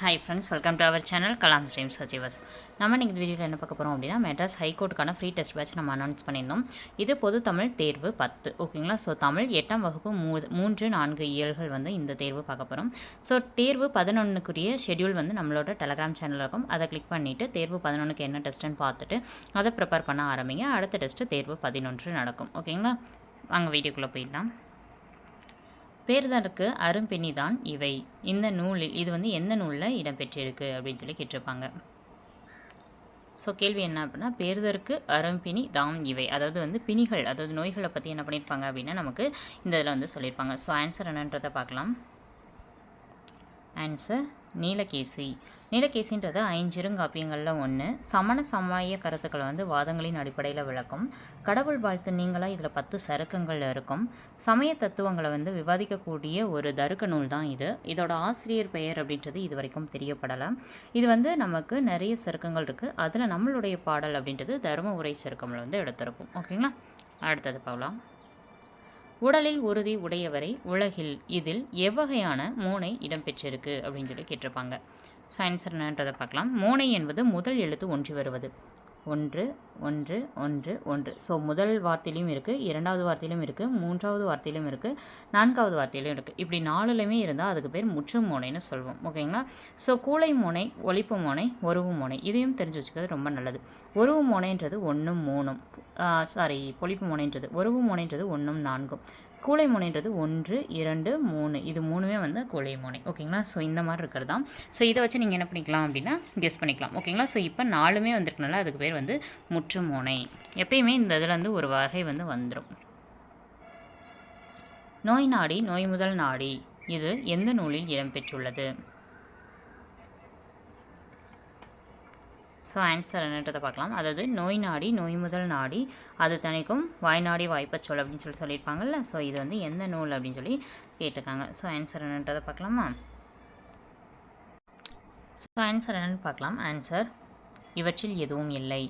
Hi friends welcome to our channel Kalam ஸ்ரீம் சஜிவஸ் நம்ம இன்றைக்கி வீடியோவில் என்ன பார்க்க போகிறோம் அப்படின்னா மெட்ராஸ் ஹைகோர்ட்டுக்கான ஃப்ரீ டெஸ்ட் பேட்ச் நம்ம அனௌன்ஸ் பண்ணியிருந்தோம். இது பொது தமிழ் தேர்வு பத்து ஓகேங்களா ஸோ தமிழ் எட்டாம் வகுப்பு மூ மூன்று நான்கு இயல்கள் வந்து இந்த தேர்வு பார்க்க போகிறோம் ஸோ தேர்வு பதினொன்றுக்குரிய ஷெட்யூல் வந்து நம்மளோட டெலகிராம் சேனலில் இருக்கும். அதை கிளிக் பண்ணிவிட்டு தேர்வு பதினொன்றுக்கு என்ன டெஸ்ட்டுன்னு பார்த்துட்டு அதை ப்ரிப்பேர் பண்ண ஆரம்பிங்க. அடுத்த டெஸ்ட்டு தேர்வு பதினொன்று நடக்கும். ஓகேங்களா வாங்க வீடியோக்குள்ளே போயிடலாம். பேர்தற்கு அரும்பெண்ணிதான் இவை. இந்த நூலில் இது வந்து எந்த நூலில் இடம்பெற்றிருக்கு அப்படின்னு சொல்லி கேட்டிருப்பாங்க. ஸோ கேள்வி என்ன அப்படின்னா பேருதற்கு அரும்பிணி தாம் இவை. அதாவது வந்து பிணிகள் அதாவது நோய்களை பற்றி என்ன பண்ணியிருப்பாங்க அப்படின்னா நமக்கு இந்த இதில் வந்து சொல்லியிருப்பாங்க ஸோ ஆன்சர் என்னன்றதை பார்க்கலாம். ஆன்சர் நீலகேசி. நீலகேசின்றது ஐஞ்சிருங்காப்பியங்களில் ஒன்று சமண சமய கருத்துக்களை வந்து வாதங்களின் அடிப்படையில் விளக்கும். கடவுள் வாழ்த்து நீங்களாக இதில் பத்து சருக்கங்கள் இருக்கும். சமய தத்துவங்களை வந்து விவாதிக்கக்கூடிய ஒரு தருக்க நூல் தான் இது. இதோட ஆசிரியர் பெயர் அப்படின்றது இது வரைக்கும் தெரியப்படலை. இது வந்து நமக்கு நிறைய சருக்கங்கள் இருக்குது அதில் நம்மளுடைய பாடல் அப்படின்றது தரும உரை சருக்கமில் வந்து எடுத்திருக்கும். ஓகேங்களா? அடுத்தது பார்க்கலாம். உடலில் உறுதி உடையவரை உலகில் இதில் எவ்வகையான மோனை இடம்பெற்றிருக்கு அப்படின்னு சொல்லி கேட்டிருப்பாங்க. சயின்ஸ் என்னன்றதை பார்க்கலாம். மோனை என்பது முதல் எழுத்து ஒன்றி வருவது. ஒன்று ஒன்று ஒன்று ஒன்று. ஸோ முதல் வார்த்தையிலையும் இருக்குது இரண்டாவது வார்த்தையிலும் இருக்குது மூன்றாவது வார்த்தையிலும் இருக்குது நான்காவது வார்த்தையிலும் இருக்குது இப்படி நாலுலையுமே இருந்தால் அதுக்கு பேர் முற்று மோனைன்னு சொல்லுவோம் ஓகேங்களா ஸோ கூளை மோனை ஒழிப்பு மோனை ஒருவு மோனை. இதையும் தெரிஞ்சு வச்சுக்கிறது ரொம்ப நல்லது. ஒருவு மோனைன்றது ஒன்றும் மூணும். சாரி பொழிப்பு மோனைன்றது ஒருவு மோனைன்றது ஒன்றும் நான்கும். கூளை முனைன்றது ஒன்று இரண்டு மூணு. இது மூணுமே வந்து கூளை முனை ஓகேங்களா? ஸோ இந்த மாதிரி இருக்கிறது தான் ஸோ இதை வச்சு நீங்கள் என்ன பண்ணிக்கலாம் அப்படின்னா கெஸ் பண்ணிக்கலாம். ஓகேங்களா? ஸோ இப்போ நாலுமே வந்திருக்கனால அதுக்கு பேர் வந்து முற்று முனை எப்பயுமே இந்த இதில் வந்து ஒரு வகை வந்து வந்துடும் நோய் நாடி நோய் முதல் நாடி. இது எந்த நூலில் இடம்பெற்றுள்ளது ஸோ ஆன்சர் என்னன்றதை பார்க்கலாம். அதாவது நோய் நாடி நோய் முதல் நாடி அது தனிக்கும் வாய்நாடி வாய்ப்பச்சொல் அப்படின்னு சொல்லி சொல்லியிருப்பாங்கல்ல. ஸோ இது வந்து எந்த நூல் அப்படின்னு சொல்லி கேட்டிருக்காங்க. ஸோ ஆன்சர் என்னன்றதை பார்க்கலாமா? ஸோ ஆன்சர் என்னன்னு பார்க்கலாம். ஆன்சர் இவற்றில் எதுவும் இல்லை.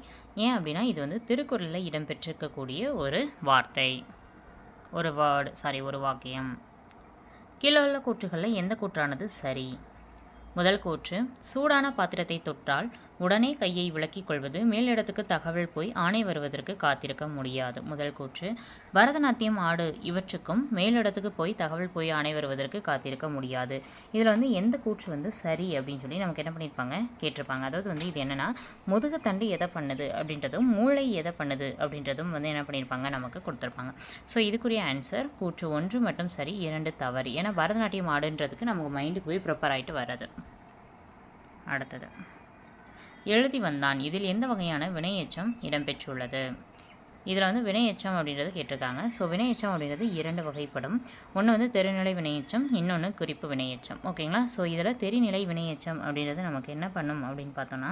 ஏன் அப்படின்னா இது வந்து திருக்குறளில் இடம்பெற்றிருக்கக்கூடிய ஒரு வார்த்தை. ஒரு வேர்டு சாரி ஒரு வாக்கியம். கீழே உள்ள கூற்றுகளில் எந்த கூற்றானது சரி? முதல் கூற்று சூடான பாத்திரத்தை தொட்டால் உடனே கையை விளக்கிக் கொள்வது. மேலிடத்துக்கு தகவல் போய் ஆணை வருவதற்கு காத்திருக்க முடியாது. முதல் கூற்று பரதநாட்டியம் ஆடு இவற்றுக்கும் மேலிடத்துக்கு போய் தகவல் போய் ஆணை வருவதற்கு காத்திருக்க முடியாது. இதில் வந்து எந்த கூற்று வந்து சரி அப்படின்னு சொல்லி நமக்கு என்ன பண்ணியிருப்பாங்க? கேட்டிருப்பாங்க. அதாவது வந்து இது என்னென்னா முதுகுத்தண்டு எதை பண்ணுது அப்படின்றதும் மூளை எதை பண்ணுது அப்படின்றதும் வந்து என்ன பண்ணியிருப்பாங்க? நமக்கு கொடுத்துருப்பாங்க. ஸோ இதுக்குரிய ஆன்சர் கூற்று ஒன்று மட்டும் சரி இரண்டு தவறு. ஏன்னா பரதநாட்டியம் ஆடுன்றதுக்கு நமக்கு மைண்டுக்கு போய் ப்ரிப்பேர் ஆகிட்டு வர்றது. அடுத்தது. எழுதி வந்தான். இதில் எந்த வகையான வினையெச்சம் இடம்பெற்றுள்ளது? இதில் வந்து வினையெச்சம் அப்படின்றது கேட்டிருக்காங்க. ஸோ வினையெச்சம் அப்படின்றது இரண்டு வகைப்படும். ஒன்று வந்து தெருநிலை வினையெச்சம் இன்னொன்று குறிப்பு வினையெச்சம் ஓகேங்களா ஸோ இதில் தெரிநிலை வினையெச்சம் அப்படின்றது நமக்கு என்ன பண்ணும் அப்படின்னு பார்த்தோன்னா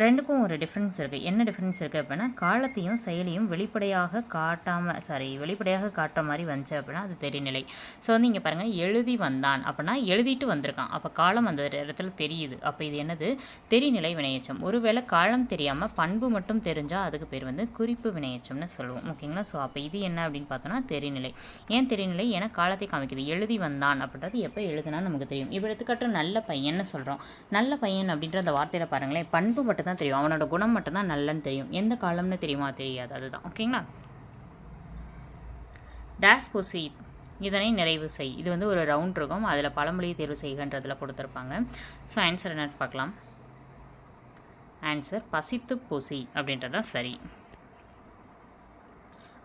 ரெண்டுக்கும் ஒரு டிஃப்ரென்ஸ் இருக்குது என்ன டிஃப்ரென்ஸ் இருக்குது அப்படின்னா காலத்தையும் செயலையும் வெளிப்படையாக காட்டாமல் சாரி வெளிப்படையாக காட்டுற மாதிரி வந்துச்சு அப்படின்னா அது தெரிநிலை. ஸோ வந்து இங்கே பாருங்கள் எழுதி வந்தான் அப்படின்னா எழுதிட்டு வந்திருக்கான். அப்போ காலம் அந்த இடத்துல தெரியுது. அப்போ இது என்னது? தெரிநிலை வினையச்சம். ஒருவேளை காலம் தெரியாமல் பண்பு மட்டும் தெரிஞ்சால் அதுக்கு பேர் வந்து குறிப்பு வினையச்சம்னு சொல்லுவோம். ஓகேங்களா? ஸோ அப்போ இது என்ன அப்படின்னு பார்த்தோன்னா தெரிநிலை. ஏன் தெரிநிலை? ஏன்னா காலத்தை காமிக்குது. எழுதி வந்தான் அப்படின்றது எப்போ எழுதுனா நமக்கு தெரியும். இப்போ எடுத்துக்காட்டு நல்ல பையன்னு சொல்கிறோம் நல்ல பையன் அப்படின்ற அந்த வார்த்தையில் பாருங்களேன் பண்பு மட்டும் மட்டும் தான் தெரியும். அவனோட குணம் மட்டும் தான் நல்லன்னு தெரியும். எந்த காலம்னு தெரியுமா? தெரியாது. அதுதான். ஓகேங்களா? டேஸ் பொசி இதனை நிறைவு செய். இது வந்து ஒரு ரவுண்ட் இருக்கும். அதில் பழமொழியை தேர்வு செய்கின்றதில் கொடுத்துருப்பாங்க. ஸோ ஆன்சர் என்னன்னு பார்க்கலாம். ஆன்சர் பசித்து அப்படின்றது அப்படின்றதான் சரி.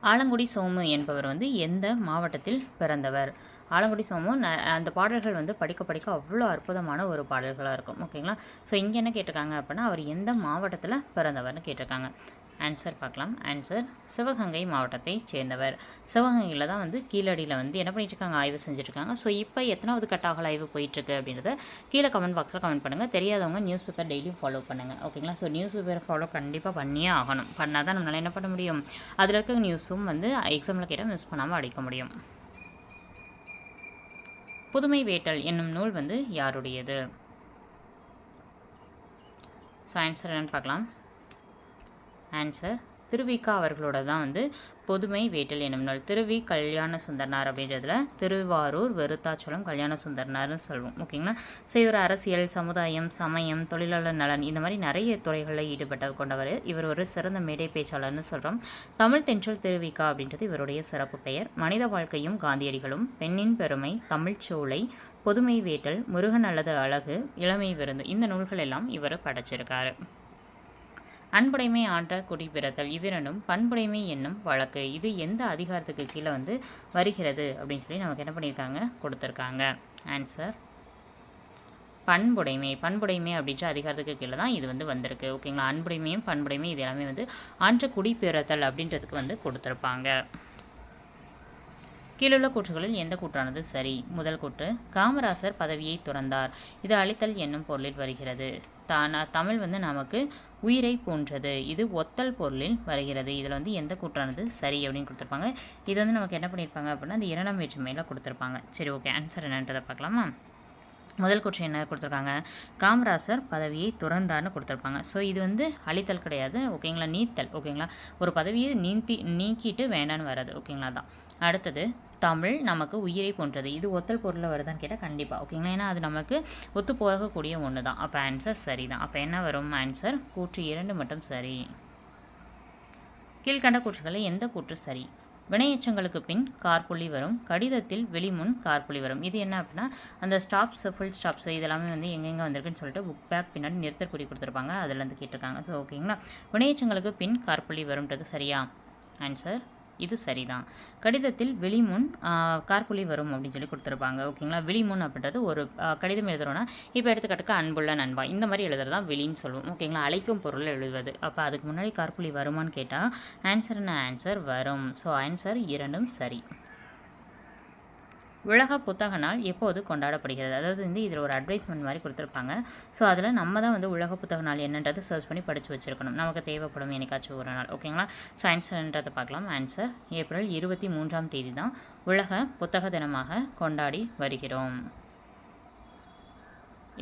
ஆலங்குடி சோமு என்பவர் வந்து எந்த மாவட்டத்தில் பிறந்தவர்? ஆலங்குடி சோமும் அந்த பாடல்கள் வந்து படிக்க படிக்க அவ்வளோ அற்புதமான ஒரு பாடல்களாக இருக்கும். ஓகேங்களா? ஸோ இங்கே என்ன கேட்டிருக்காங்க அப்படின்னா அவர் எந்த மாவட்டத்தில் பிறந்தவர்னு கேட்டிருக்காங்க. ஆன்சர் பார்க்கலாம். ஆன்சர் சிவகங்கை மாவட்டத்தை சேர்ந்தவர். சிவகங்கையில் தான் வந்து கீழடியில் வந்து என்ன பண்ணிட்டுருக்காங்க? ஆய்வு செஞ்சுட்ருக்காங்க ஸோ இப்போ எத்தனாவது கட்டாகல் ஆய்வு போயிட்டுருக்கு அப்படின்றத கீழே கமெண்ட் பாக்ஸில் கமெண்ட் பண்ணுங்கள் தெரியாதவங்க நியூஸ் பேப்பர் டெய்லியும் ஃபாலோ பண்ணுங்கள் ஓகேங்களா? ஸோ நியூஸ் பேப்பரை ஃபாலோ கண்டிப்பாக பண்ணியே ஆகணும். பண்ணால் தான் நம்மளால் என்ன பண்ண முடியும்? அதில் இருக்க நியூஸும் வந்து எக்ஸாமில் கேட்டால் மிஸ் பண்ணாமல் அடிக்க முடியும். புதுமை வேட்டல் என்னும் நூல் வந்து யாருடையது? ஸோ ஆன்சர் என்னன்னு பார்க்கலாம். ஆன்சர் திருவிக்கா அவர்களோட தான் வந்து பொதுமை வேட்டல் என்னும் நூல். திருவி கல்யாண சுந்தரனார் அப்படின்றதுல திருவாரூர் வெறுத்தாச்சலம் கல்யாண சுந்தரனார்னு சொல்லுவோம் ஓகேங்களா? ஸோ இவர் அரசியல் சமுதாயம் சமயம் தொழிலாளர் நலன் இந்த மாதிரி நிறைய துறைகளில் ஈடுபட்ட கொண்டவர். இவர் ஒரு சிறந்த மேடை பேச்சாளர்னு சொல்கிறோம் தமிழ் தென்றல் திருவிக்கா அப்படின்றது இவருடைய சிறப்பு பெயர். மனித வாழ்க்கையும் காந்தியடிகளும் பெண்ணின் பெருமை தமிழ்ச்சோலை பொதுமை வேட்டல் முருகன் அல்லது அழகு இளமை விருந்து இந்த நூல்கள் எல்லாம் இவர் படைச்சிருக்காரு. அன்புடைமை ஆண்ட குடிபிறத்தல். இவ்விரண்டும் பண்புடைமை என்னும் வழக்கு. இது எந்த அதிகாரத்துக்கு கீழே வந்து வருகிறது அப்படின்னு சொல்லி நமக்கு என்ன பண்ணியிருக்காங்க? கொடுத்துருக்காங்க. ஆன்சர் பண்புடைமை. பண்புடைமை அப்படின்ற அதிகாரத்துக்கு கீழே தான் இது வந்து வந்திருக்கு. ஓகேங்களா அன்புடைமையும் பண்புடைமை இது எல்லாமே வந்து ஆண்ட குடிபிறத்தல் அப்படின்றதுக்கு வந்து கொடுத்துருப்பாங்க. கீழுள்ள கூற்றுகளில் எந்த கூற்றானது சரி? முதல் கூற்று காமராசர் பதவியை துறந்தார். இது அழித்தல் என்னும் பொருளில் வருகிறது. தானா? தமிழ் வந்து நமக்கு உயிரை போன்றது. இது ஒத்தல் பொருளில் வருகிறது. இதில் வந்து எந்த கூற்றானது சரி அப்படின்னு கொடுத்துருப்பாங்க. இது வந்து நமக்கு என்ன பண்ணியிருப்பாங்க அப்படின்னா அந்த இரண்டாம் வேற்றுமையில் கொடுத்துருப்பாங்க. சரி ஓகே ஆன்சர் என்னன்றதை பார்க்கலாமா? முதல் குற்றம் என்ன கொடுத்துருக்காங்க? காமராசர் பதவியை துறந்தார்னு கொடுத்துருப்பாங்க. ஸோ இது வந்து அழித்தல் கிடையாது. ஓகேங்களா நீத்தல். ஓகேங்களா ஒரு பதவியை நீந்தி நீக்கிட்டு வேண்டான்னு வராது ஓகேங்களா தான் அடுத்தது தமிழ் நமக்கு உயிரை போன்றது. இது ஒத்தல் பொருளில் வருதான்னு கேட்டால் கண்டிப்பாக ஓகேங்களா? ஏன்னா அது நமக்கு ஒத்து போகக்கூடிய ஒன்று தான் அப்போ ஆன்சர் சரி தான் அப்போ என்ன வரும்? ஆன்சர் கூற்று இரண்டு மட்டும் சரி. கீழ்கண்ட கூற்றுகளில் எந்த கூற்று சரி? வினையச்சங்களுக்கு பின் கார்புள்ளி வரும். கடிதத்தில் வெளிமுன் கார்புள்ளி வரும். இது என்ன அப்படின்னா அந்த ஸ்டாப்ஸ் ஃபுல் ஸ்டாப்ஸ் இதெல்லாமே வந்து எங்கெங்கே வந்திருக்குன்னு சொல்லிட்டு புக் பேக் பின்னாடி நிறுத்தற்குறி கொடுத்துருப்பாங்க. அதில் வந்து கேட்டிருக்காங்க. ஸோ ஓகேங்களா? வினையச்சங்களுக்கு பின் கார்புள்ளி வரும்ன்றது சரியா? ஆன்சர் இது சரிதான். கடிதத்தில் வெளிமுன் கார்புலி வரும் அப்படின்னு சொல்லி கொடுத்துருப்பாங்க. ஓகேங்களா? வெளிமுன் அப்படின்றது ஒரு கடிதம் எழுதுறோன்னா இப்போ எடுத்துக்காட்டுக்கு அன்புள்ள நண்பா. இந்த மாதிரி எழுதுறது விழின்னு வெளின்னு சொல்லுவோம். ஓகேங்களா? அழைக்கும் பொருள் எழுதுவது. அப்போ அதுக்கு முன்னாடி கார்புலி வருமான்னு கேட்டால் ஆன்சர்னு ஆன்சர் வரும். ஸோ ஆன்சர் இரண்டும் சரி. உலக புத்தக நாள் எப்போது கொண்டாடப்படுகிறது? அதாவது வந்து இதில் ஒரு அட்வைஸ்மெண்ட் மாதிரி கொடுத்துருப்பாங்க. ஸோ அதில் நம்ம தான் வந்து உலக புத்தக நாள் என்னன்றது சர்ச் பண்ணி படித்து வச்சுருக்கணும். நமக்கு தேவைப்படும் எனக்காச்சும் ஒரு நாள். ஓகேங்களா ஸோ ஆன்சர்ன்றதை பார்க்கலாம். ஆன்சர் ஏப்ரல் இருபத்தி மூன்றாம் தேதி தான் உலக புத்தக தினமாக கொண்டாடி வருகிறோம்.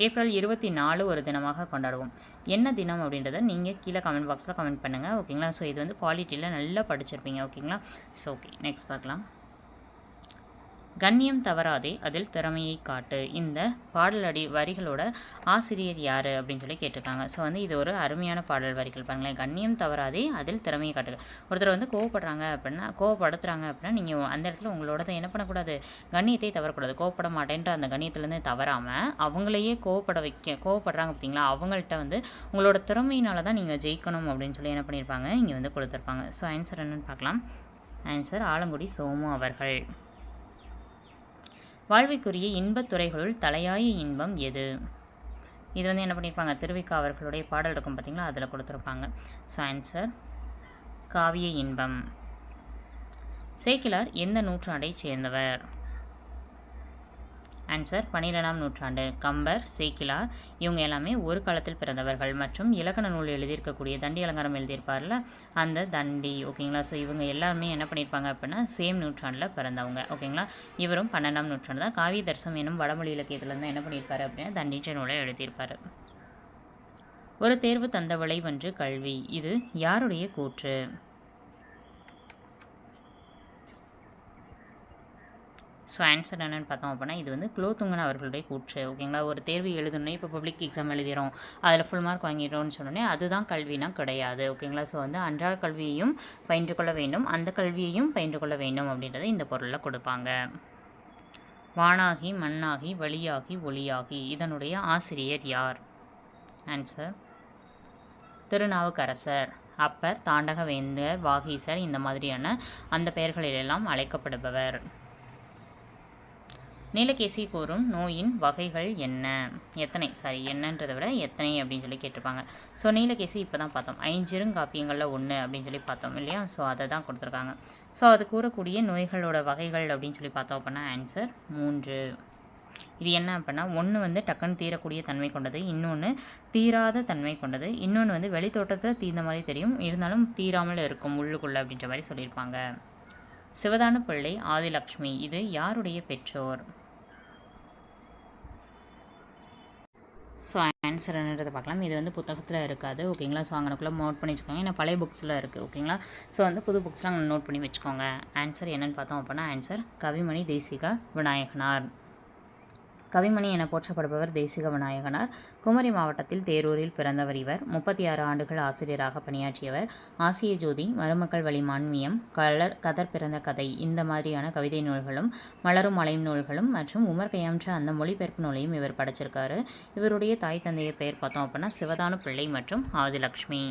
ஏப்ரல் இருபத்தி நாலு ஒரு தினமாக கொண்டாடுவோம். என்ன தினம் அப்படின்றத நீங்கள் கீழே கமெண்ட் பாக்ஸில் கமெண்ட் பண்ணுங்கள் ஓகேங்களா ஸோ இது வந்து பாலிட்டியில் நல்லா படிச்சிருப்பீங்க. ஓகேங்களா ஸோ ஓகே நெக்ஸ்ட் பார்க்கலாம். கண்ணியம் தவறாதே அதில் திறமையை காட்டு. இந்த பாடலடி வரிகளோட ஆசிரியர் யார்? அப்படின்னு சொல்லி கேட்டிருக்காங்க. ஸோ வந்து இது ஒரு அருமையான பாடல் வரிகள் பாருங்களேன். கண்ணியம் தவறாதே அதில் திறமையை காட்டுங்க ஒருத்தர் வந்து கோவப்படுறாங்க அப்படின்னா கோவப்படுத்துறாங்க அப்படின்னா நீங்கள் அந்த இடத்துல உங்களோட என்ன பண்ணக்கூடாது? கண்ணியத்தை தவறக்கூடாது. கோவப்பட மாட்டேன்ற அந்த கண்ணியத்துலேருந்து தவறாமல் அவங்களையே கோவப்பட வைக்க கோவப்படுறாங்க பார்த்தீங்களா? அவங்கள்ட்ட வந்து உங்களோட திறமையினால தான் நீங்கள் ஜெயிக்கணும் அப்படின்னு சொல்லி என்ன பண்ணியிருப்பாங்க? இங்கே வந்து கொடுத்துருப்பாங்க. ஸோ ஆன்சர் என்னென்னு பார்க்கலாம். ஆன்சர் ஆலங்குடி சோமு அவர்கள். வாழ்வைக்குரிய இன்பத் துறைகளுள் தலையாய இன்பம் எது? இது வந்து என்ன பண்ணியிருப்பாங்க திருவிக்கா அவர்களுடைய பாடல் இருக்கும் பார்த்தீங்களா அதில் கொடுத்துருப்பாங்க. ஸோ ஆன்சர் காவிய இன்பம். சேக்கிலார் எந்த நூற்றாண்டைச் சேர்ந்தவர்? ஆன்சர் பன்னிரெண்டாம் நூற்றாண்டு. கம்பர் சேக்கிலார் இவங்க எல்லாமே ஒரு காலத்தில் பிறந்தவர்கள் மற்றும் இலக்கண நூல் எழுதியிருக்கக்கூடிய தண்டி அலங்காரம் எழுதியிருப்பார்ல அந்த தண்டி ஓகேங்களா? ஸோ இவங்க எல்லாருமே என்ன பண்ணியிருப்பாங்க அப்படின்னா சேம் நூற்றாண்டில் பிறந்தவங்க ஓகேங்களா? இவரும் பன்னெண்டாம் நூற்றாண்டு தான். காவிய தர்சம் என்னும் வடமொழி இலக்கியத்துலேருந்து என்ன பண்ணியிருப்பாரு அப்படின்னா தண்டின்ற நூலை எழுதியிருப்பார். ஒரு தேர்வு தந்தவளை வென்று கல்வி. இது யாருடைய கூற்று? ஸோ ஆன்சர் என்னென்னு பார்த்தோம் அப்படின்னா இது வந்து குலோத்துங்கன் அவர்களுடைய கூற்று. ஓகேங்களா ஒரு தேர்வு எழுதணும்னே இப்போ பப்ளிக் எக்ஸாம் எழுதுகிறோம் அதில் ஃபுல் மார்க் வாங்கிடுறோம்னு சொன்னோடனே அதுதான் கல்வினா கிடையாது. ஓகேங்களா ஸோ வந்து அன்றாட கல்வியையும் பயின்று கொள்ள வேண்டும் அந்த கல்வியையும் பயின்று கொள்ள வேண்டும் அப்படின்றத இந்த பொருளில் கொடுப்பாங்க. வானாகி மண்ணாகி வழியாகி ஒளியாகி இதனுடைய ஆசிரியர் யார்? ஆன்சர் திருநாவுக்கரசர். அப்பர் தாண்டகவேந்தர் வாகீசர் இந்த மாதிரியான அந்த பெயர்களிலெல்லாம் அழைக்கப்படுபவர். நீலகேசி கூறும் நோயின் வகைகள் என்ன? எத்தனை? சாரி என்னன்றதை விட எத்தனை அப்படின்னு சொல்லி கேட்டிருப்பாங்க. ஸோ நீலகேசி இப்போ தான் பார்த்தோம். ஐஞ்சிருங்காப்பியங்களில் ஒன்று அப்படின்னு சொல்லி பார்த்தோம் இல்லையா? ஸோ அதை தான் கொடுத்துருக்காங்க. ஸோ அது கூறக்கூடிய நோய்களோட வகைகள் அப்படின்னு சொல்லி பார்த்தோம் அப்படின்னா ஆன்சர் மூன்று. இது என்ன அப்படின்னா ஒன்று வந்து டக்குன்னு தீரக்கூடிய தன்மை கொண்டது இன்னொன்று தீராத தன்மை கொண்டது இன்னொன்று வந்து வெளித்தோட்டத்தில் தீர்ந்த மாதிரி தெரியும் இருந்தாலும் தீராமல் இருக்கும் உள்ளுக்குள்ளே அப்படின்ற மாதிரி சொல்லியிருப்பாங்க. சிவதான பிள்ளை ஆதிலக்ஷ்மி இது யாருடைய பெற்றோர்? ஸோ ஆன்சர் என்னன்றதை பார்க்கலாம். இது வந்து புத்தகத்தில் இருக்காது. ஓகேங்களா? ஸோ அங்கனக்குள்ளே நோட் பண்ணி வச்சுக்கோங்க. ஏன்னா பழைய புக்ஸில் இருக்குது ஓகேங்களா? ஸோ வந்து புது புக்ஸ்லாம் அங்கே நோட் பண்ணி வச்சுக்கோங்க. ஆன்சர் என்னன்னு பார்த்தோம் அப்படின்னா ஆன்சர் கவிமணி தேசிகா விநாயகனார். கவிமணி என போற்றப்படுபவர் தேசிக விநாயகனார் குமரி மாவட்டத்தில் தேரூரில் பிறந்தவர் இவர். முப்பத்தி ஆறு ஆண்டுகள் ஆசிரியராக பணியாற்றியவர். ஆசிய ஜோதி மருமக்கள் வழி மான்மியம் கலர் கதர் பிறந்த கதை இந்த மாதிரியான கவிதை நூல்களும் மலரும் மலையும் நூல்களும் மற்றும் உமர் கையாற்ற அந்த மொழிபெயர்ப்பு நூலையும் இவர் படைச்சிருக்காரு. இவருடைய தாய் தந்தையை பெயர் பார்த்தோம் அப்படின்னா சிவதானு பிள்ளை மற்றும் ஆதிலக்ஷ்மி.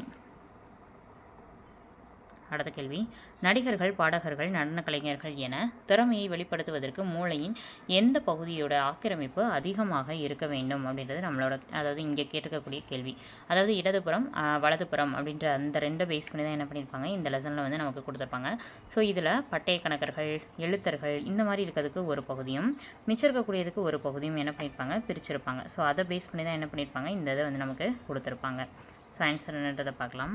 அடுத்த கேள்வி. நடிகர்கள் பாடகர்கள் நடன கலைஞர்கள் என திறமையை வெளிப்படுத்துவதற்கு மூளையின் எந்த பகுதியோட ஆக்கிரமிப்பு அதிகமாக இருக்க வேண்டும் அப்படின்றது நம்மளோட அதாவது இங்கே கேட்டிருக்கக்கூடிய கேள்வி. அதாவது இடதுபுறம் வலதுபுறம் அப்படின்ற அந்த ரெண்டு பேஸ் பண்ணி தான் என்ன பண்ணியிருப்பாங்க இந்த லெசனில் வந்து நமக்கு கொடுத்துருப்பாங்க. ஸோ இதில் பட்டய கணக்கர்கள் எழுத்தர்கள் இந்த மாதிரி இருக்கிறதுக்கு ஒரு பகுதியும் மிச்சம் இருக்கக்கூடியதுக்கு ஒரு பகுதியும் என்ன பண்ணியிருப்பாங்க பிரிச்சிருப்பாங்க. ஸோ அதை பேஸ் பண்ணி தான் என்ன பண்ணியிருப்பாங்க இந்த இதை வந்து நமக்கு கொடுத்துருப்பாங்க. ஸோ ஆன்சர் என்னன்றதை பார்க்கலாம்.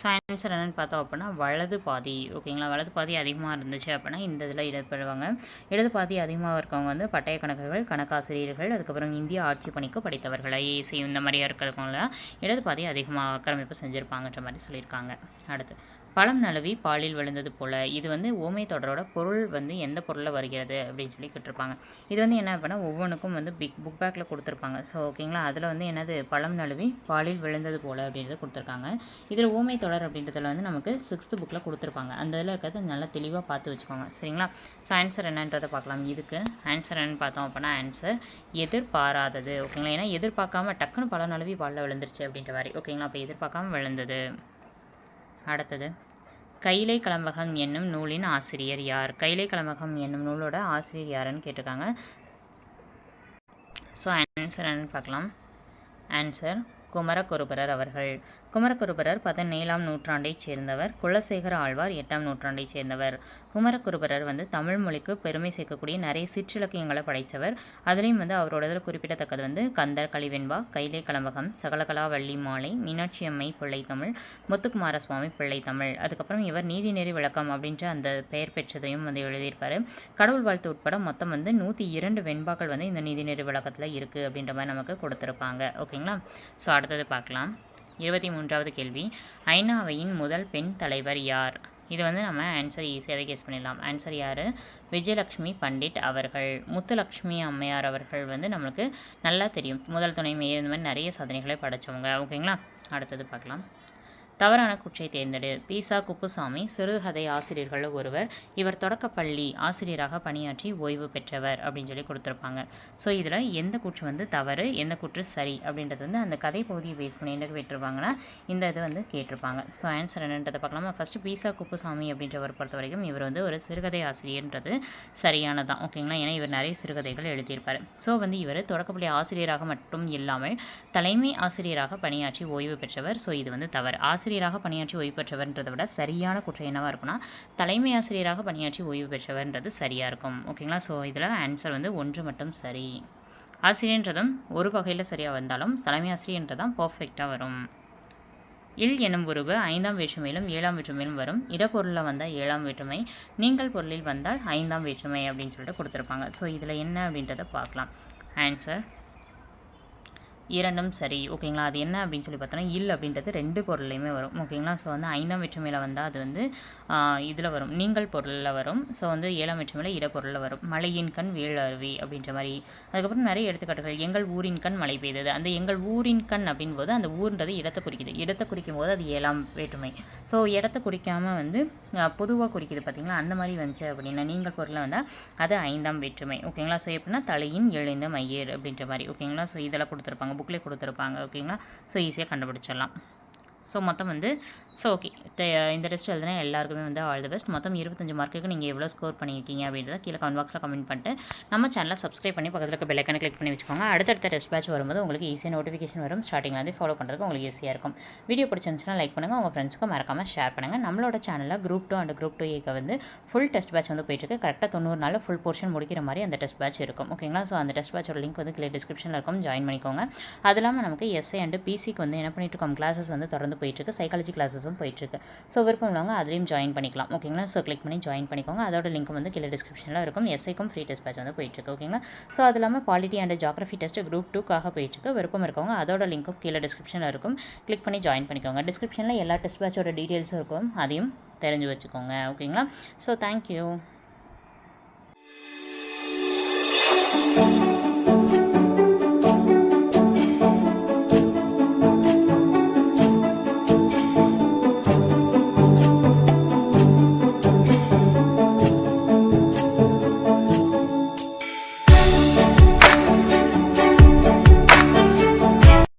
ஸோ ஆன்சர் என்னென்னு பார்த்தோம் அப்படின்னா வலது பாதி ஓகேங்களா வலது பாதி அதிகமாக இருந்துச்சு அப்படின்னா இந்த இதில் இடம்பெறுவாங்க. இடது பாதி அதிகமாக இருக்கவங்க வந்து பட்டய கணக்கர்கள் கணக்காசிரியர்கள் அதுக்கப்புறம் இந்திய ஆட்சி பணிக்கு படித்தவர்கள் ஐஏசி இந்த மாதிரியாக இருக்கிறவங்கள இடது பாதி அதிகமாக ஆக்கிரமிப்பு செஞ்சுருப்பாங்கன்ற மாதிரி சொல்லியிருக்காங்க. அடுத்து பழம் நழுவி பாலில் விழுந்தது போல். இது வந்து ஓமை தொடரோட பொருள் வந்து எந்த பொருளில் வருகிறது அப்படின்னு சொல்லி கேட்டிருப்பாங்க. இது வந்து என்ன அப்படின்னா ஒவ்வொன்றுக்கும் வந்து பிக் புக் பேக்கில் கொடுத்துருப்பாங்க. ஸோ ஓகேங்களா அதில் வந்து என்னது? பழம் நழுவி பாலில் விழுந்தது போல் அப்படின்றத கொடுத்துருக்காங்க. இதில் ஓமை தொடர் அப்படின்றதுல வந்து நமக்கு சிக்ஸ்த்து புக்கில் கொடுத்துருப்பாங்க. அந்த இதில் இருக்கிறது நல்லா தெளிவாக பார்த்து வச்சுக்கோங்க. சரிங்களா? ஸோ ஆன்சர் என்னன்றதை பார்க்கலாம். இதுக்கு ஆன்சர் என்னன்னு பார்த்தோம் அப்படின்னா ஆன்சர் எதிர்பாராதது. ஓகேங்களா ஏன்னா எதிர்பார்க்காம டக்குன்னு பழம் நழுவி பாலில் விழுந்துருச்சு அப்படின்ற மாதிரி. ஓகேங்களா அப்போ எதிர்பார்க்காம விழுந்தது. அடுத்தது கைலை கலம்பகம் என்னும் நூலின் ஆசிரியர் யார்? கைலை கலம்பகம் என்னும் நூலோட ஆசிரியர் யாருன்னு கேட்டிருக்காங்க. ஸோ ஆன்சர் என்னன்னு பார்க்கலாம். ஆன்சர் குமரகுருபரர் அவர்கள். குமரகுருபரர் பதினேழாம் நூற்றாண்டைச் சேர்ந்தவர். குலசேகர ஆழ்வார் எட்டாம் நூற்றாண்டைச் சேர்ந்தவர். குமரகுருபரர் வந்து தமிழ் மொழிக்கு பெருமை சேர்க்கக்கூடிய நிறைய சிற்றிலக்கியங்களை படைத்தவர். அதுலேயும் வந்து அவரோட குறிப்பிடத்தக்கது வந்து கந்தர் கலிவெண்பா கைலை கலம்பகம் சகலகலா வள்ளி மாலை மீனாட்சி அம்மை பிள்ளைத்தமிழ் முத்துக்குமார சுவாமி பிள்ளைத்தமிழ் அதுக்கப்புறம் இவர் நீதிநெறி விளக்கம் அப்படின்ற அந்த பெயர் பெற்றதையும் வந்து எழுதியிருப்பார். கடவுள் வாழ்த்து உட்பட மொத்தம் வந்து நூற்றி இரண்டு வெண்பாக்கள் வந்து இந்த நீதிநெறி விளக்கத்தில் இருக்குது அப்படின்ற மாதிரி நமக்கு கொடுத்துருப்பாங்க. ஓகேங்களா? ஸோ அடுத்தது பார்க்கலாம். இருபத்தி மூன்றாவது கேள்வி. ஐநாவையின் முதல் பெண் தலைவர் யார்? இது வந்து நம்ம ஆன்சர் ஈஸியாகவே கெஸ் பண்ணிடலாம். ஆன்சர் யார்? விஜயலக்ஷ்மி பண்டிட் அவர்கள். முத்துலக்ஷ்மி அம்மையார் அவர்கள் வந்து நம்மளுக்கு நல்லா தெரியும். முதல் துணை மேயர் இந்த மாதிரி நிறைய சாதனைகளை படைச்சவங்க. ஓகேங்களா? அடுத்தது பார்க்கலாம். தவறான குற்றை தேர்ந்தெடு. பீசா குப்புசாமி சிறுகதை ஆசிரியர்கள் ஒருவர் இவர் தொடக்கப்பள்ளி ஆசிரியராக பணியாற்றி ஓய்வு பெற்றவர் அப்படின்னு சொல்லி கொடுத்துருப்பாங்க. ஸோ இதில் எந்த குற்று வந்து தவறு எந்த குற்று சரி அப்படின்றது வந்து அந்த கதை பகுதியை பேஸ் பண்ணி என்ன விட்டுருப்பாங்கன்னா இந்த இது வந்து கேட்டிருப்பாங்க. ஸோ ஆன்சர் என்னன்றதை பார்க்கலாமா? ஃபஸ்ட்டு பீசா குப்புசாமி அப்படின்றவர் பொறுத்த வரைக்கும் இவர் வந்து ஒரு சிறுகதை ஆசிரியர்ன்றது சரியானதான். ஓகேங்களா ஏன்னா இவர் நிறைய சிறுகதைகள் எழுதியிருப்பார். ஸோ வந்து இவர் தொடக்கப்பள்ளி ஆசிரியராக மட்டும் இல்லாமல் தலைமை ஆசிரியராக பணியாற்றி ஓய்வு பெற்றவர். ஸோ இது வந்து தவறு. ஆசிரியர் ஆசிரியராக பணியாற்றி ஓய்வு பெற்றவர்ன்றதை விட சரியான குற்றம் என்னவாக இருக்கும்னா தலைமை ஆசிரியராக பணியாற்றி ஓய்வு பெற்றவர்ன்றது சரியாக இருக்கும். ஓகேங்களா? ஸோ இதில் ஆன்சர் வந்து ஒன்று மட்டும் சரி. ஆசிரியன்றதும் ஒரு வகையில் சரியாக வந்தாலும் தலைமை ஆசிரியன்றதான் பர்ஃபெக்டாக வரும். இல் எனும் உருவு ஐந்தாம் வேற்றுமையிலும் ஏழாம் வேற்றுமையிலும் வரும். இடப்பொருளில் வந்தால் ஏழாம் வேற்றுமை நீங்கள் பொருளில் வந்தால் ஐந்தாம் வேற்றுமை அப்படின்னு சொல்லிட்டு கொடுத்துருப்பாங்க. ஸோ இதில் என்ன அப்படின்றத பார்க்கலாம். ஆன்சர் இரண்டும் சரி ஓகேங்களா? அது என்ன அப்படின்னு சொல்லி பார்த்தோன்னா இல் அப்படின்றது ரெண்டு பொருள்லையுமே வரும் ஓகேங்களா? ஸோ வந்து ஐந்தாம் வேற்றுமையில் வந்தால் அது வந்து இதில் வரும். நீங்கள் பொருளில் வரும். ஸோ வந்து ஏழாம் வேற்றுமையில் இடப்பொருளில் வரும். மலையின் கண் வேள் அருவி அப்படின்ற மாதிரி. அதுக்கப்புறம் நிறைய எடுத்துக்காட்டுகள். எங்கள் ஊரின் கண் மழை பெய்தது. அந்த எங்கள் ஊரின் கண் அப்படின் போது அந்த ஊர்ன்றது இடத்தை குறிக்குது. இடத்தை குறிக்கும் போது அது ஏழாம் வேற்றுமை. ஸோ இடத்தை குறிக்காமல் வந்து பொதுவாக குறிக்குது பார்த்தீங்களா? அந்த மாதிரி வந்துச்சு அப்படின்னா நீங்கள் பொருளில் வந்தால் அது ஐந்தாம் வேற்றுமை ஓகேங்களா? ஸோ எப்படின்னா தலையின் எழுந்த மயிர் அப்படின்ற மாதிரி ஓகேங்களா? ஸோ இதெல்லாம் கொடுத்துருப்பாங்க. புக்கில் கொடுத்துருப்பாங்க ஓகேங்களா? ஸோ ஈஸியாக கண்டுபிடிச்சிடலாம். ஸோ மொத்தம் வந்து ஸோ ஓகே இந்த டெஸ்ட் எழுதுனா எல்லாருக்குமே வந்து ஆல் தி பெஸ்ட் மொத்தம் இருபத்தஞ்சு மார்க்குக்கு நீங்கள் எவ்வளோ ஸ்கோர் பண்ணியிருக்கீங்க அப்படின்றத கீழே கமெண்ட் பாக்ஸில் கமெண்ட் பண்ணிட்டு நம்ம சேனலை சப்ஸ்கிரைப் பண்ணி பக்கத்தில் இருக்க பெல்லைக்கனை கிளிக் பண்ணி வச்சுக்கோங்க. அடுத்தடுத்த டெஸ்ட் பேட்ச் வரும்போது உங்களுக்கு ஈஸியாக நோட்டிஃபிகேஷன் வரும். ஸ்டார்டிங்கில் வந்து ஃபாலோ பண்ணுறதுக்கு உங்களுக்கு ஈஸியாக இருக்கும். வீடியோ பிடிச்சிருந்துச்சுன்னா லைக் பண்ணுங்கள் உங்கள் ஃப்ரெண்ட்ஸ்க்கும் மறக்காமல் ஷேர் பண்ணுங்கள் நம்மளோட சேனலில் group two and group two ஏக்கு வந்து ஃபுல் டெஸ்ட் பேட்ச் வந்து போயிட்டுருக்கு கரெக்டாக தொண்ணூறு நாளில் ஃபுல் போர்ஷன் முடிக்கிற மாதிரி அந்த டெஸ்ட் பேட்ச் இருக்கும். ஓகேங்களா ஸோ அந்த டெஸ்ட் பேட்சோட லிங்க் வந்து கீழே டிஸ்கிரிப்ஷனில் இருக்கும். ஜாயின் பண்ணிக்கோங்க. அது இல்லாமல் நமக்கு எஸ்ஐ அண்ட் பிசிக்கு வந்து என்ன பண்ணிட்டு இருக்கோம்? கிளாஸஸ் வந்து தொடர்ந்து வந்து போயிட்டுருக்கு. சைக்காலஜி கிளாஸஸும் போயிட்டுருக்கு. ஸோ விருப்பம் உள்ளவங்க அதுலேயும் ஜாயின் பண்ணிக்கலாம். ஓகேங்களா ஸோ கிளிக் பண்ணி ஜாயின் பண்ணிக்கோங்க. அதோட லிங்க் வந்து கீழே டிஸ்கிரிப்ஷனில் இருக்கும். எஸ்ஐக்கும் ஃப்ரீ டெஸ்ட் பேட்ச் வந்து போயிட்டுருக்கு. ஓகேங்களா ஸோ அது இல்லாமல் polity and geography test group டூக்காக போயிட்டுருக்கு. விருப்பம் இருக்கவங்க அதோட லிங்க்கும் கீழே டிஸ்கிரிப்ஷனில் இருக்கும். கிளிக் பண்ணி ஜாயின் பண்ணிக்கோங்க. டிஸ்கிரிப்ஷனில் எல்லா டெஸ்ட் பேட்சோட டீட்டெயில்ஸும் இருக்கும். அதையும் தெரிஞ்சு வச்சுக்கோங்க. ஓகேங்களா ஸோ தேங்க்யூ